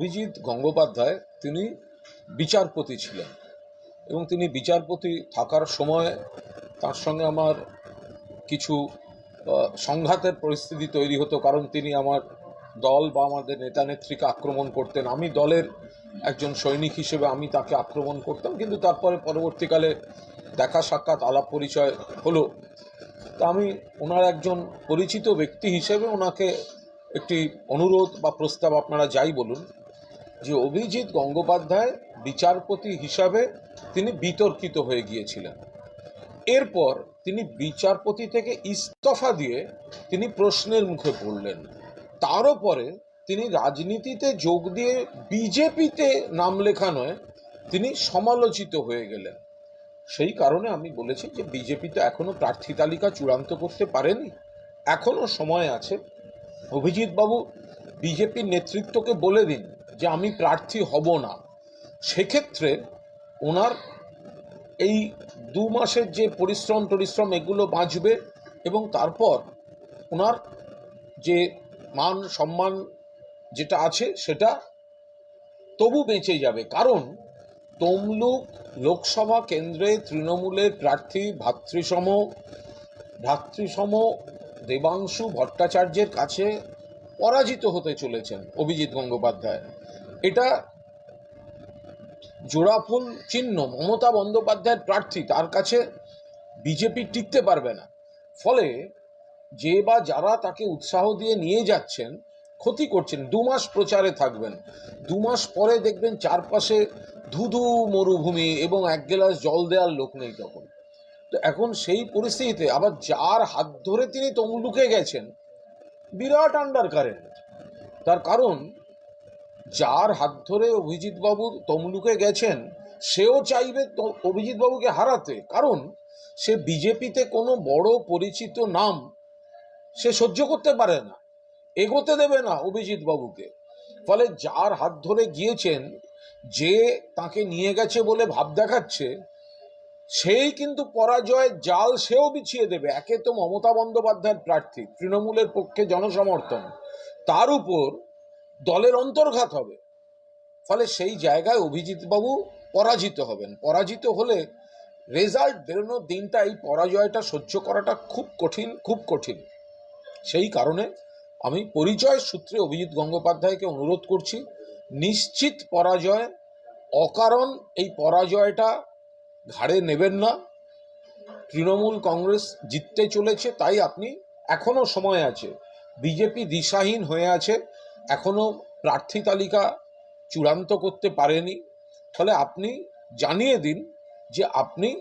অভিজিৎ গঙ্গোপাধ্যায় তিনি বিচারপতি ছিলেন এবং তিনি বিচারপতি থাকার সময় তার সঙ্গে আমার কিছু সংঘাতের পরিস্থিতি তৈরি হতো কারণ তিনি আমার দল বা আমাদের নেতা নেত্রীকে আক্রমণ করতেন। আমি দলের একজন সৈনিক হিসেবে আমি তাকে আক্রমণ করতাম, কিন্তু তারপরে পরবর্তীকালে দেখা সাক্ষাৎ আলাপ পরিচয় হলো। তা আমি ওনার একজন পরিচিত ব্যক্তি হিসেবে ওনাকে একটি অনুরোধ বা প্রস্তাব আপনারা যাই বলুন যে অভিজিৎ গঙ্গোপাধ্যায় বিচারপতি হিসাবে তিনি বিতর্কিত হয়ে গিয়েছিলেন। এরপর তিনি বিচারপতি থেকে ইস্তফা দিয়ে তিনি প্রশ্নের মুখে পড়লেন। তারও পরে তিনি রাজনীতিতে যোগ দিয়ে বিজেপিতে নাম লেখা নয়, তিনি সমালোচিত হয়ে গেলেন। সেই কারণে আমি বলেছি যে বিজেপি তো এখনও প্রার্থী তালিকা চূড়ান্ত করতে পারেনি। এখনও সময় আছে। অভিজিৎ বাবু বিজেপির নেতৃত্বকে বলে দিন। যে আমি প্রার্থী হব না। সেক্ষেত্রে ওনার এই দু মাসের যে পরিশ্রম টরিশ্রম এগুলো বাঁচবে এবং তারপর ওনার যে মান, সম্মান যেটা আছে সেটা তবু বেঁচে যাবে। কারণ তমলুক লোকসভা কেন্দ্রে তৃণমূলের প্রার্থী ভাতৃসম, ভ্রাতৃসম দেবাংশু ভট্টাচার্যের কাছে পরাজিত হতে চলেছেন অভিজিৎ গঙ্গোপাধ্যায়। এটা জোড়াফুল চিহ্ন, মমতা বন্দ্যোপাধ্যায়ের প্রার্থী, তার কাছে বিজেপি টিকতে পারবে না। ফলে যে বা যারা তাকে উৎসাহ দিয়ে নিয়ে যাচ্ছেন, ক্ষতি করছেন, দু মাস প্রচারে থাকবেন। দু মাস পরে দেখবেন চারপাশে ধুধু মরুভূমি এবং এক গ্লাস জল দেওয়ার লোক নেই তখন। তো এখন সেই পরিস্থিতিতে আবার যার হাত ধরে তিনি তমলুকে গেছেন, বিরাট আন্ডার কারেন্ট তার কারণ যার হাত ধরে অভিজিৎবাবু তমলুকে গেছেন, সেও চাইবে অভিজিৎবাবুকে হারাতে। কারণ সে বিজেপিতে কোনো বড় পরিচিত নাম সে সহ্য করতে পারে না, এগোতে দেবে না অভিজিৎ বাবুকে ফলে যার হাত ধরে গিয়েছেন, যে তাকে নিয়ে গেছে বলে ভাব দেখাচ্ছে, সেই কিন্তু পরাজয়ের জাল সেও বিছিয়ে দেবে। একে তো মমতা বন্দ্যোপাধ্যায়ের প্রার্থী, তৃণমূলের পক্ষে জনসমর্থন। তার উপর দলের অন্তর্ঘাত হবে। ফলে সেই জায়গায় অভিজিৎ বাবু পরাজিত হবেন। পরাজিত হলে রেজাল্ট বেরোনোর দিনটা, এই পরাজয়টা সহ্য করাটা খুব কঠিন খুব কঠিন। সেই কারণে আমি পরিচয় সূত্রে অভিজিৎ গঙ্গোপাধ্যায়কে অনুরোধ করছি, নিশ্চিত পরাজয়, অকারণ এই পরাজয়টা ঘাড়ে নেবেন না। তৃণমূল কংগ্রেস জিততে চলেছে, তাই আপনি এখনও সময় আছে। বিজেপি দিশাহীন হয়ে আছে। এখনও প্রার্থী তালিকা চূড়ান্ত করতে পারেনি। ফলে আপনি জানিয়ে দিন যে আপনি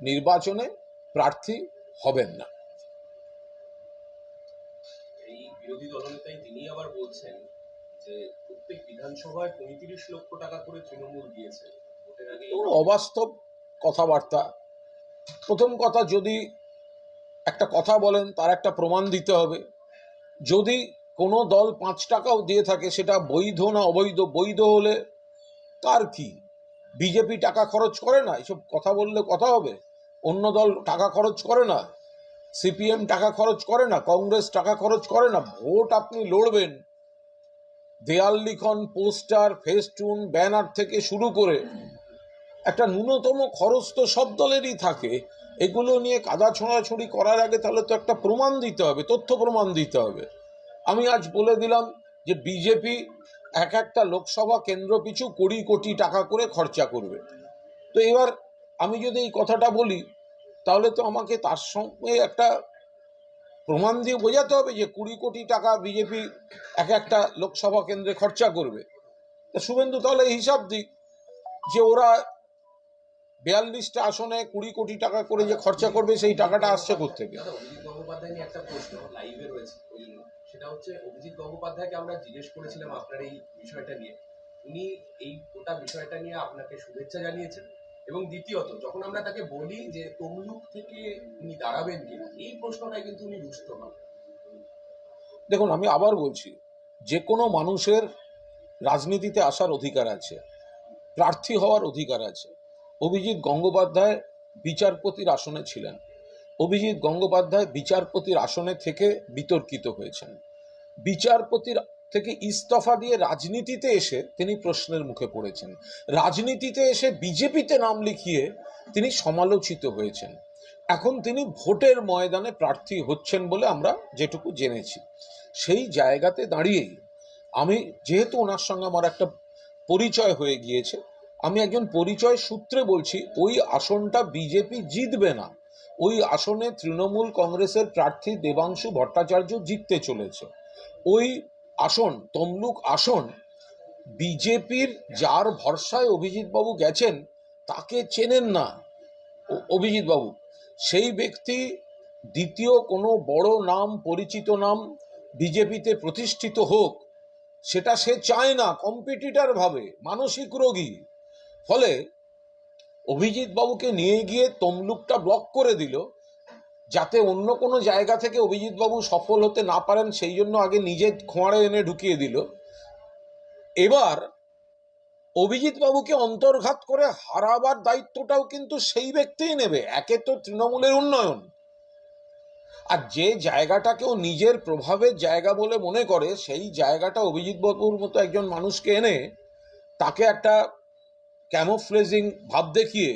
নির্বাচনে প্রার্থী হবেন না। বিরোধী দলনেতাই তিনি আবার বলছেন যে প্রত্যেক বিধানসভায় পঁয়ত্রিশ লক্ষ টাকা করে তৃণমূল দিয়েছে। ভোটের আগে এগুলো অবাস্তব কথাবার্তা। প্রথম কথা যদি একটা কথা বলেন তার একটা প্রমাণ দিতে হবে। যদি কোনো দল পাঁচ টাকাও দিয়ে থাকে, সেটা বৈধ না অবৈধ? বৈধ হলে কার কি? বিজেপি টাকা খরচ করে না? এসব কথা বললে কথা হবে। অন্য দল টাকা খরচ করে না? সিপিএম টাকা খরচ করে না? কংগ্রেস টাকা খরচ করে না? ভোট আপনি লড়বেন। দেয়াল লিখন, পোস্টার, ফেস্টুন, ব্যানার থেকে শুরু করে একটা ন্যূনতম খরচ তো সব দলেরই থাকে। এগুলো নিয়ে কাদা ছোঁড়াছুড়ি করার আগে তাহলে তো একটা প্রমাণ দিতে হবে, তথ্য প্রমাণ দিতে হবে। আমি আজ বলে দিলাম যে বিজেপি এক একটা লোকসভা কেন্দ্র পিছু কুড়ি কোটি টাকা করে খরচা করবে। তো এবার আমি যদি এই কথাটা বলি, তাহলে তো আমাকে তার সঙ্গে একটা প্রমাণ দিয়ে বোঝাতে হবে যে কুড়ি কোটি টাকা বিজেপি এক একটা লোকসভা কেন্দ্রে খরচা করবে। তা শুভেন্দু, তাহলে এই হিসাব দিক যে ওরা বিয়াল্লিশটা আসনে কুড়ি কোটি টাকা করে যে খরচা করবে, সেই টাকাটা আসছে কোথেকে সেটা হচ্ছে অভিজিৎ গঙ্গোপাধ্যায়কে আমরা জিজ্ঞেস করেছিলাম আপনার এই বিষয়টা নিয়ে। উনি এই গোটা বিষয়টা নিয়ে আপনাকে শুভেচ্ছা জানিয়েছেন। এবং দ্বিতীয়ত, যখন আমরা তাকে বলি যে তমলুক থেকে উনি দাঁড়াবেন কিনা, এই প্রশ্নটাই কিন্তু উনি রুষ্ট হন। দেখুন, আমি আবার বলছি, যে কোনো মানুষের রাজনীতিতে আসার অধিকার আছে, প্রার্থী হওয়ার অধিকার আছে। অভিজিৎ গঙ্গোপাধ্যায় বিচারপতির আসনে ছিলেন। অভিজিৎ গঙ্গোপাধ্যায় বিচারপতির আসনে থেকে বিতর্কিত হয়েছেন। বিচারপতির থেকে ইস্তফা দিয়ে রাজনীতিতে এসে তিনি প্রশ্নের মুখে পড়েছেন। রাজনীতিতে এসে বিজেপিতে নাম লিখিয়ে তিনি সমালোচিত হয়েছেন। এখন তিনি ভোটের ময়দানে প্রার্থী হচ্ছেন বলে আমরা যেটুকু জেনেছি। সেই জায়গাতে দাঁড়িয়েই আমি, যেহেতু ওনার সঙ্গে আমার একটা পরিচয় হয়ে গিয়েছে, আমি একজন পরিচয় সূত্রে বলছি, ওই আসনটা বিজেপি জিতবে না। ওই আসনে তৃণমূল কংগ্রেসের প্রার্থী দেবাংশু ভট্টাচার্য জিততে চলেছে। ওই আসন, তমলুক আসন, বিজেপির যার ভরসায় অভিজিৎবাবু গেছেন, তাকে চেনেন না অভিজিৎবাবু। সেই ব্যক্তি দ্বিতীয় কোনো বড় নাম, পরিচিত নাম বিজেপিতে প্রতিষ্ঠিত হোক, সেটা সে চায় না কম্পিটিটার ভাবে, মানসিক রোগী। ফলে অভিজিৎ বাবুকে নিয়ে গিয়ে তমলুকটা ব্লক করে দিল, যাতে অন্য কোনো জায়গা থেকে অভিজিৎ বাবু সফল হতে না পারেন, সেই জন্য আগে নিজে খোঁয়াড়ে এনে ঢুকিয়ে দিল। এবার অভিজিৎ বাবুকে অন্তর্ঘাত করে হারাবার দায়িত্বটাও কিন্তু সেই ব্যক্তিই নেবে, একে তো তৃণমূলের উন্নয়ন। আর যে জায়গাটাকেও নিজের প্রভাবের জায়গা বলে মনে করে, সেই জায়গাটা অভিজিৎ বাবুর মতো একজন মানুষকে এনে তাকে একটা ক্যামোফ্লেজিং ভাব দেখিয়ে,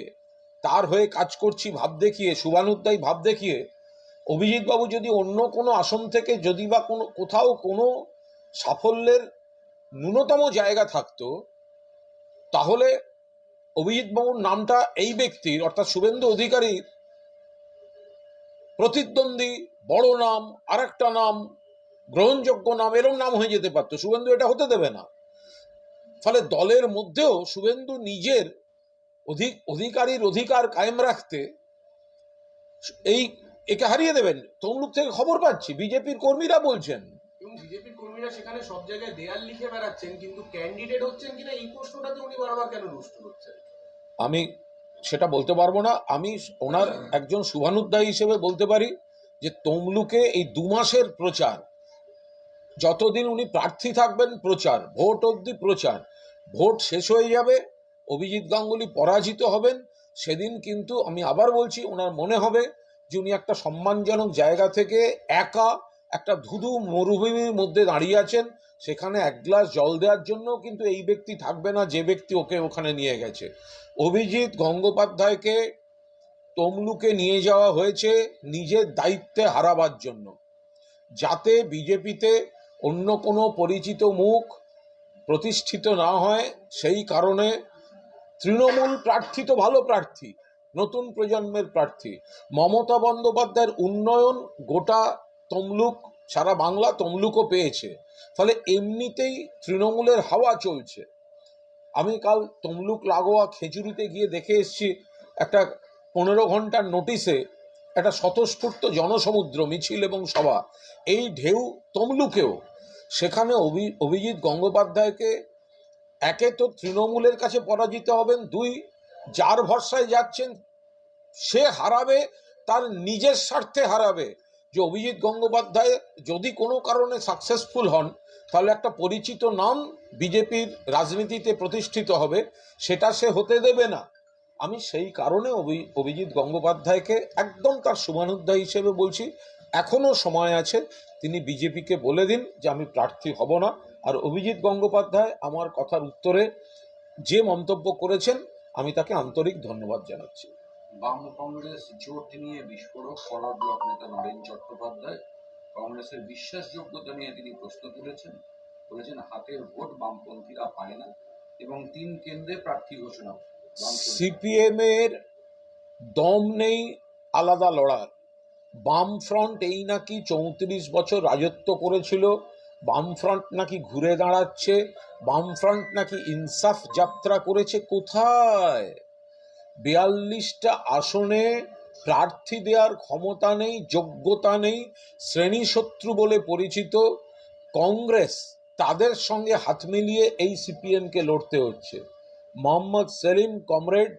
তার হয়ে কাজ করছি ভাব দেখিয়ে শুভানুদ্দায়ী ভাব দেখিয়ে অভিজিৎ বাবু যদি অন্য কোনো আসন থেকে যদি বা কোনো, কোথাও কোনো সাফল্যের ন্যূনতম জায়গা থাকতো, তাহলে অভিজিৎ বাবুর নামটা এই ব্যক্তির, অর্থাৎ শুভেন্দু অধিকারীর প্রতিদ্বন্দ্বী, বড় নাম, আরেকটা নাম, গ্রহণযোগ্য নাম, এরম নাম হয়ে যেতে পারতো। শুভেন্দু এটা হতে দেবে না। ফলে দলের মধ্যেও শুভেন্দু নিজের অধিক অধিকারীর অধিকার কায়েম রাখতে এই একে হারিয়ে দেবেন। তমলুক থেকে খবর পাচ্ছি বিজেপির কর্মীরা বলছেন। বিজেপির কর্মীরা সেখানে সব জায়গায় দেয়াল লিখে বেড়াচ্ছেন কিন্তু ক্যান্ডিডেট হচ্ছেন কিনা এই প্রশ্নটাতে উনি বারবার কেন রুষ্ট হচ্ছেন আমি সেটা বলতে পারব না। আমি ওনার একজন শুভানুদ্দায়ী হিসেবে বলতে পারি যে তমলুকে এই দু মাসের প্রচার যতদিন উনি প্রার্থী থাকবেন প্রচার ভোট অবধি প্রচার ভোট শেষ হয়ে যাবে, অভিজিৎ গাঙ্গুলি পরাজিত হবেন, সেদিন কিন্তু আমি আবার বলছি ওনার মনে হবে যে উনি একটা সম্মানজনক জায়গা থেকে একা একটা ধুধু মরুভূমির মধ্যে দাঁড়িয়ে আছেন, সেখানে এক গ্লাস জল দেওয়ার জন্য কিন্তু এই ব্যক্তি থাকবে না, যে ব্যক্তি ওকে ওখানে নিয়ে গেছে। অভিজিৎ গঙ্গোপাধ্যায়কে তমলুকে নিয়ে যাওয়া হয়েছে নিজের দায়িত্বে হারাবার জন্য। যাতে বিজেপিতে অন্য কোনো পরিচিত মুখ প্রতিষ্ঠিত না হয়, সেই কারণে তৃণমূল প্রার্থী তো ভালো প্রার্থী, নতুন প্রজন্মের প্রার্থী। মমতা বন্দ্যোপাধ্যায়ের উন্নয়ন গোটা তমলুক, সারা বাংলা তমলুকও পেয়েছে। ফলে এমনিতেই তৃণমূলের হাওয়া চলছে। আমি কাল তমলুক লাগোয়া খেজুরিতে গিয়ে দেখে এসছি, একটা পনেরো ঘণ্টার নোটিশে একটা স্বতঃস্ফূর্ত জনসমুদ্র মিছিল এবং সভা। এই ঢেউ তমলুকেও। সেখানে অভি, অভিজিৎ গঙ্গোপাধ্যায়কে একে তো তৃণমূলের কাছে পরাজিত হবেন, দুই যার ভরসায় যাচ্ছেন সে হারাবে, তার নিজের স্বার্থে হারাবে। যে অভিজিৎ গঙ্গোপাধ্যায় যদি কোনো কারণে সাকসেসফুল হন, তাহলে একটা পরিচিত নাম বিজেপির রাজনীতিতে প্রতিষ্ঠিত হবে, সেটা সে হতে দেবে না। আমি সেই কারণে অভি- অভিজিৎ গঙ্গোপাধ্যায়কে একদম তার শুভানুধ্যায় হিসেবে বলছি এখনও সময় আছে তিনি বিজেপিকে বলে দিন যে আমি প্রার্থী হব না। আর অভিজিৎ গঙ্গোপাধ্যায় আমার কথার উত্তরে যে মন্তব্য করেছেন আমি তাকে আন্তরিক ধন্যবাদ জানাচ্ছি। বাম কংগ্রেস জোট নিয়ে বিস্ফোরক ফরওয়ার্ড ব্লক নেতা নরেন চট্টোপাধ্যায় কংগ্রেসের বিশ্বাসযোগ্যতা নিয়ে তিনি প্রশ্ন তুলেছেন। বলেছেন হাতের ভোট বামপন্থীরা পায় না এবং তিন কেন্দ্রে প্রার্থী ঘোষণা। সিপিএম এর দম নেই আলাদা লড়ার। বাম ফ্রন্ট এই নাকি চৌত্রিশ বছর রাজত্ব করেছিল, বামফ্রন্ট নাকি ঘুরে দাঁড়াচ্ছে, বামফ্রন্ট নাকি ইনসাফ যাত্রা করেছে কোথায়? বিয়াল্লিশটা আসনে প্রার্থী দেওয়ার ক্ষমতা নেই, যোগ্যতা নেই শ্রেণি শত্রু বলে পরিচিত, কংগ্রেস তাদের সঙ্গে হাত মিলিয়ে এই সিপিএমকে লড়তে হচ্ছে। মোহাম্মদ সেলিম কমরেড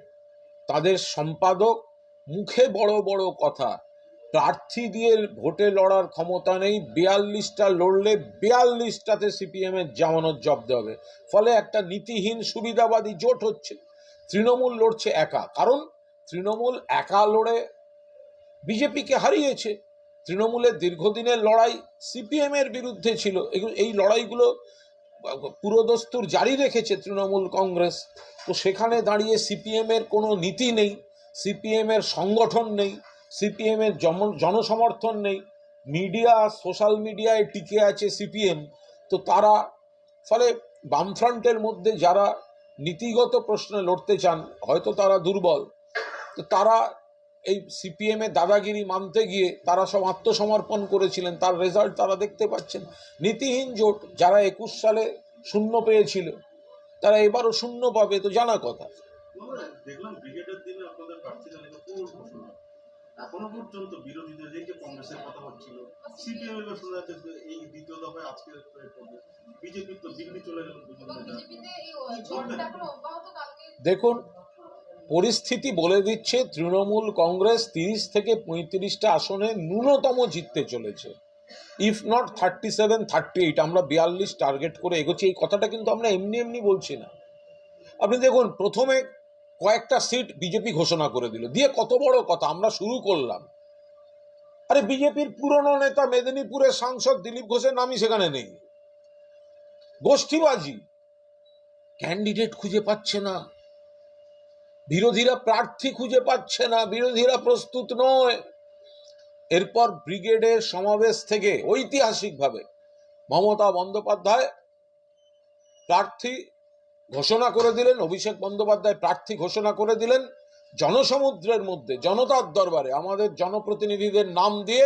তাদের সম্পাদক, মুখে বড় বড় কথা প্রার্থী দিয়ে ভোটে লড়ার ক্ষমতা নেই, বিয়াল্লিশটা লড়লে বিয়াল্লিশটাতে সিপিএম এর জামানত জব্দ হবে। ফলে একটা নীতিহীন সুবিধাবাদী জোট হচ্ছে। তৃণমূল লড়ছে একা। কারণ তৃণমূল একা লড়ে বিজেপিকে হারিয়েছে। তৃণমূলের দীর্ঘদিনের লড়াই সিপিএম এর বিরুদ্ধে ছিল। এই লড়াইগুলো পুরোদস্তুর জারি রেখেছে তৃণমূল কংগ্রেস। তো সেখানে দাঁড়িয়ে সিপিএম এর কোনো নীতি নেই, সিপিএম এর সংগঠন নেই সিপিএম এর জনসমর্থন নেই। মিডিয়া, সোশ্যাল মিডিয়ায় টিকে আছে সিপিএম তো তারা, ফলে বামফ্রন্টের মধ্যে যারা নীতিগত প্রশ্নে লড়তে চান, হয়তো তারা দুর্বল। তো তারা এই সিপিএম এর দাদাগিরি মানতে গিয়ে তারা সব আত্মসমর্পণ করেছিলেন। তার রেজাল্ট তারা দেখতে পাচ্ছেন। নীতিহীন জোট যারা একুশ সালে শূন্য পেয়েছিল, তারা এবারও শূন্য পাবে। তো জানা কথা। দেখলাম এখনও পর্যন্ত বিরোধীদের যে কংগ্রেসের কথা হচ্ছিল। সিপিএম এবার শোনা যাচ্ছে এই দ্বিতীয় দফায় আজকে বিজেপি তো দিল্লি চলে গেল দেখুন পরিস্থিতি বলে দিচ্ছে তৃণমূল কংগ্রেস তিরিশ থেকে পঁয়ত্রিশটা আসনে ন্যূনতম জিততে চলেছে। If not thirty seven thirty eight আমরা বিয়াল্লিশ টার্গেট করে এগোচ্ছি। এই কথাটা কিন্তু আমরা এমনি এমনি বলছি না। আপনি দেখুন প্রথমে কয়েকটা সিট বিজেপি ঘোষণা করে দিল। দিয়ে কত বড় কথা, আমরা শুরু করলাম। আরে বিজেপির পুরনো নেতা মেদিনীপুরের সাংসদ দিলীপ ঘোষের নামই সেখানে নেই। গোষ্ঠীবাজি। ক্যান্ডিডেট খুঁজে পাচ্ছে না। বিরোধীরা প্রার্থী খুঁজে পাচ্ছে না, বিরোধীরা প্রস্তুত নয়। এরপর ব্রিগেডের সমাবেশ থেকে ঐতিহাসিকভাবে মমতা বন্দ্যোপাধ্যায় প্রার্থী ঘোষণা করে দিলেন, অভিষেক বন্দ্যোপাধ্যায় প্রার্থী ঘোষণা করে দিলেন, জনসমুদ্রের মধ্যে, জনতার দরবারে, আমাদের জনপ্রতিনিধিদের নাম দিয়ে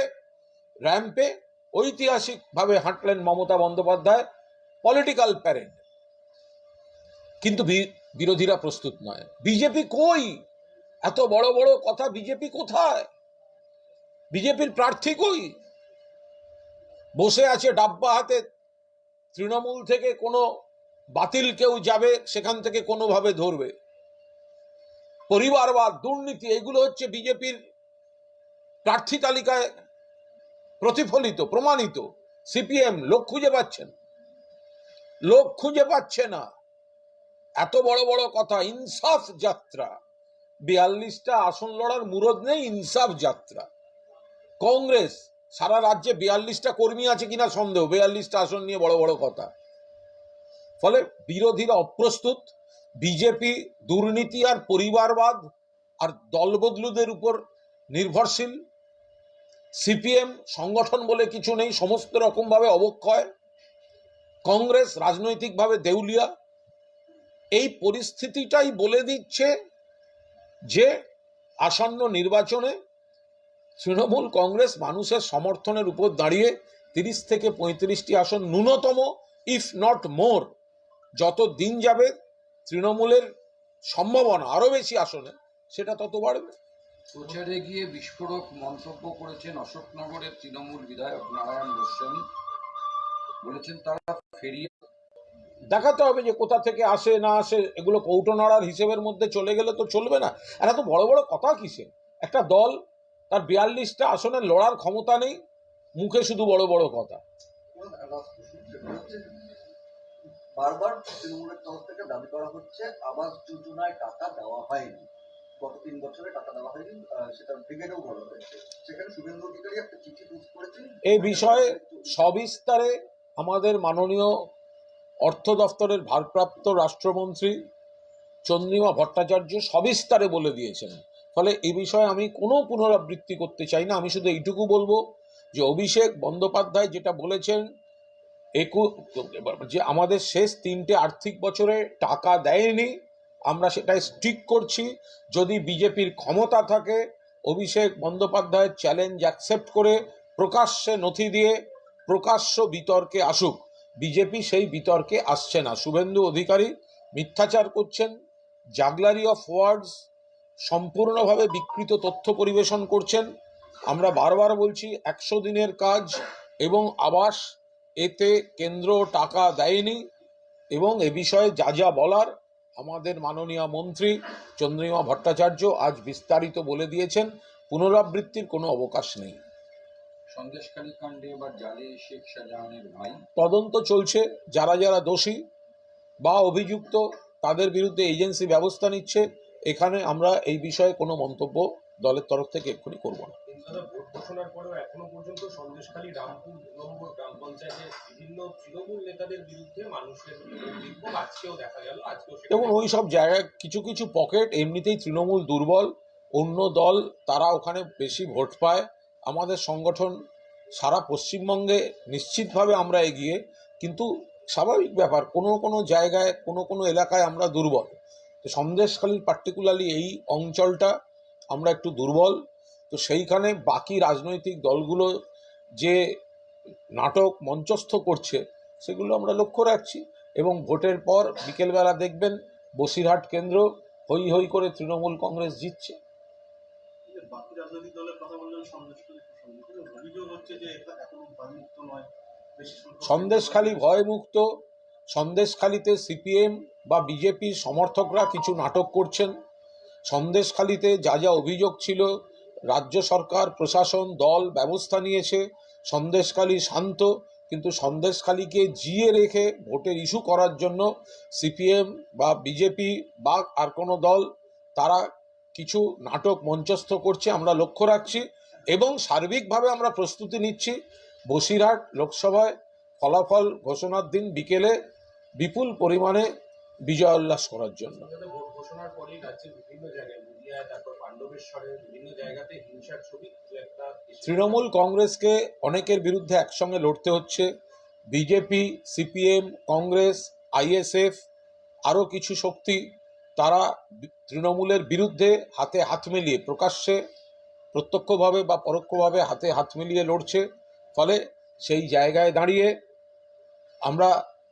র্যাম্পে ঐতিহাসিকভাবে হাঁটলেন মমতা বন্দ্যোপাধ্যায় পলিটিক্যাল প্যারেড কিন্তু বিরোধীরা প্রস্তুত নয়। বিজেপি কই? এত বড় বড় কথা বিজেপি কোথায়? বিজেপির প্রার্থী কই? বসে আছে ডাব্বা হাতে, তৃণমূল থেকে কোনো বাতিল কেউ যাবে, সেখান থেকে কোনোভাবে ধরবে। পরিবারবাদ, দুর্নীতি, এগুলো হচ্ছে বিজেপির প্রার্থী তালিকায় প্রতিফলিত, প্রমাণিত। সিপিএম লোক খুঁজে পাচ্ছেন লোক খুঁজে পাচ্ছে না। এত বড় বড় কথা, ইনসাফ যাত্রা। বিয়াল্লিশটা আসন লড়ার মুরদ নেই, ইনসাফ যাত্রা। কংগ্রেস, সারা রাজ্যে বিয়াল্লিশটা কর্মী আছে কিনা সন্দেহ, বিয়াল্লিশটা আসন নিয়ে বড় বড় কথা। ফলে বিরোধীরা অপ্রস্তুত, বিজেপি, দুর্নীতি আর পরিবারবাদ আর দলবদলুদের উপর নির্ভরশীল। সিপিএম সংগঠন বলে কিছু নেই, সমস্ত রকমভাবে অবক্ষয়। কংগ্রেস রাজনৈতিকভাবে দেউলিয়া। এই পরিস্থিতিটাই বলে দিচ্ছে যে, আসন্ন নির্বাচনে তৃণমূল কংগ্রেস মানুষের সমর্থনের উপর দাঁড়িয়ে তিরিশ থেকে পঁয়ত্রিশটি আসন ন্যূনতম ইফ নট মোর যত দিন যাবে তৃণমূলের সম্ভাবনা আরও বেশি আসনে সেটা তত বাড়বে। প্রচারে গিয়ে বিস্ফোরক মন্তব্য করেছেন অশোকনগরের তৃণমূল বিধায়ক নারায়ণ গোস্বামী। বলেছেন তারা ফেরিয়ে দেখাতে হবে যে কোথা থেকে আসে না আসে এগুলো কৌটো নাড়ার হিসেবের মধ্যে চলে গেলে তো চলবে না। আর এত বড় বড় কথা কিসে একটা দল তার বিয়াল্লিশটা আসনে লড়ার ক্ষমতা নেই মুখে শুধু বড় বড় কথা। বারবার তৃণমূলের তরফ থেকে দাবি করা হচ্ছে, আবাস যোজনায় টাকা দেওয়া হয়নি। গত তিন বছরে টাকা দেওয়া হয়নি সেটা ব্রিগেডেও বলা হয়েছে। সেখানে শুভেন্দু অধিকারী একটা চিঠি পোস্ট করেছেন। এই বিষয়ে সবিস্তারে আমাদের মাননীয় অর্থ দপ্তরের ভারপ্রাপ্ত রাষ্ট্রমন্ত্রী চন্দ্রিমা ভট্টাচার্য সবিস্তারে বলে দিয়েছেন। ফলে এই বিষয়ে আমি কোনো পুনরাবৃত্তি করতে চাই না, আমি শুধু এইটুকু বলব যে অভিষেক বন্দ্যোপাধ্যায় যেটা বলেছেন একু যে আমাদের শেষ তিনটে আর্থিক বছরে টাকা দেয়নি, আমরা সেটাই স্টিক করছি। যদি বিজেপির ক্ষমতা থাকে, অভিষেক বন্দ্যোপাধ্যায়ের চ্যালেঞ্জ অ্যাকসেপ্ট করে প্রকাশ্যে নথি দিয়ে প্রকাশ্য বিতর্কে আসুক। বিজেপি সেই বিতর্কে আসছে না। শুভেন্দু অধিকারী মিথ্যাচার করছেন, জাগলারি অফ ওয়ার্ডস সম্পূর্ণভাবে বিকৃত তথ্য পরিবেশন করছেন। আমরা বারবার বলছি, একশো দিনের কাজ এবং আবাস এতে কেন্দ্র টাকা দেয়নি এবং এ বিষয়ে যা যা বলার আমাদের মাননীয় মন্ত্রী চন্দ্রিমা ভট্টাচার্য আজ বিস্তারিত বলে দিয়েছেন। পুনরাবৃত্তির কোনো অবকাশ নেই। সন্দেশখালী কাণ্ডে এবার জালে শেখ শাহজাহানের ভাই। তদন্ত চলছে। যারা যারা দোষী বা অভিযুক্ত তাদের বিরুদ্ধে এজেন্সি ব্যবস্থা নিচ্ছে। এখানে আমরা এই বিষয়ে কোনো মন্তব্য দলের তরফ থেকে এক্ষুনি করব না। দাদা ভোট ঘোষণার পরেও এখনও পর্যন্ত সন্দেশখালী, রামপুর দু নম্বর গ্রাম পঞ্চায়েতের বিভিন্ন তৃণমূল নেতাদের বিরুদ্ধে মানুষের বিক্ষোভ আজকেও দেখা গেল, আজকেও দেখুন, ওই সব জায়গায় কিছু কিছু পকেট এমনিতেই তৃণমূল দুর্বল, অন্য দল, তারা ওখানে বেশি ভোট পায়, আমাদের সংগঠন সারা পশ্চিমবঙ্গে নিশ্চিতভাবে আমরা এগিয়ে, কিন্তু স্বাভাবিক ব্যাপার, কোনো কোনো জায়গায়, কোনো কোনো এলাকায় আমরা দুর্বল। তো সন্দেশখালীর পার্টিকুলারলি এই অঞ্চলটা আমরা একটু দুর্বল তো সেইখানে বাকি রাজনৈতিক দলগুলো যে নাটক মঞ্চস্থ করছে সেগুলো আমরা লক্ষ্য রাখছি এবং ভোটের পর বিকেলবেলা দেখবেন বসিরহাট কেন্দ্র হই হই করে তৃণমূল কংগ্রেস জিতছে। বাকি রাজনৈতিক দলের কথা বললেন সন্দেশখালী প্রসঙ্গে কিন্তু অভিযোগ হচ্ছে যে এখনও ভয়মুক্ত নয় বেশি সন্দেশখালী ভয়মুক্ত সন্দেশখালীতে সিপিএম বা বিজেপির সমর্থকরা কিছু নাটক করছেন সন্দেশখালীতে যা যা অভিযোগ ছিল রাজ্য সরকার, প্রশাসন, দল ব্যবস্থা নিয়েছে। সন্দেশখালী শান্ত, কিন্তু সন্দেশখালীকে জিয়ে রেখে ভোটের ইস্যু করার জন্য সিপিএম বা বিজেপি বা আর কোনো দল, তারা কিছু নাটক মঞ্চস্থ করছে, আমরা লক্ষ্য রাখছি এবং সার্বিকভাবে আমরা প্রস্তুতি নিচ্ছি। বসিরহাট লোকসভায় ফলাফল ঘোষণার দিন বিকেলে বিপুল পরিমাণে বিজয় উল্লাস করার জন্য। ঘোষণার রাজ্যের বিভিন্ন জায়গায় তৃণমূল কংগ্রেসকে অনেকের বিরুদ্ধে একসঙ্গে লড়তে হচ্ছে। বিজেপি সিপিএম কংগ্রেস আইএসএফ আরও কিছু শক্তি, তারা তৃণমূলের বিরুদ্ধে হাতে হাত মিলিয়ে, প্রকাশ্যে, প্রত্যক্ষভাবে বা পরোক্ষভাবে হাতে হাত মিলিয়ে লড়ছে। ফলে সেই জায়গায় দাঁড়িয়ে আমরা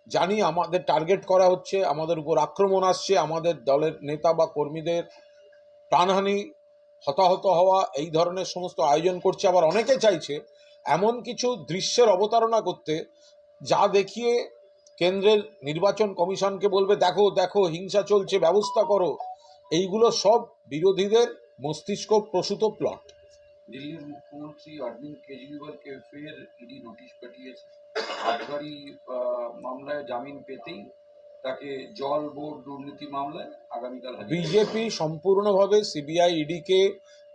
জানি আমাদের টার্গেট করা হচ্ছে, আমাদের উপর আক্রমণ আসছে, আমাদের দলের নেতা বা কর্মীদের প্রাণহানি, হতাহত হওয়া, এই ধরনের সমস্ত আয়োজন করছে। আবার অনেকে চাইছে এমন কিছু দৃশ্যের অবতারণা করতে, যা দেখিয়ে কেন্দ্রের নির্বাচন কমিশনকে বলবে, দেখো দেখো, হিংসা চলছে, ব্যবস্থা করো। এইগুলো সব বিরোধীদের মস্তিষ্ক প্রসূত প্লট। দিল্লির মুখ্যমন্ত্রী অরবিন্দ কেজরিওয়ালকে ফের ইডি নোটিশ পাঠিয়েছে। মামলায় জামিন পেতেই তাকে জল বোর্ড দুর্নীতি মামলায় আগামীকাল বিজেপি সম্পূর্ণভাবে সিবিআই ইডিকে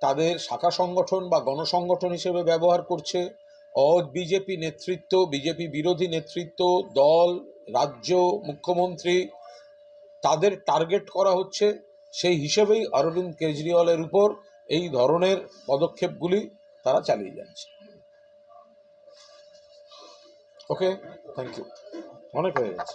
তাদের শাখা সংগঠন বা গণসংগঠন হিসেবে ব্যবহার করছে। অজ বিজেপি নেতৃত্ব বিজেপি বিরোধী নেতৃত্ব, দল, রাজ্য, মুখ্যমন্ত্রী, তাদের টার্গেট করা হচ্ছে সেই হিসেবেই অরবিন্দ কেজরিওয়ালের উপর এই ধরনের পদক্ষেপগুলি তারা চালিয়ে যাচ্ছে। ওকে থ্যাংক ইউ অনেক হয়ে গেছে।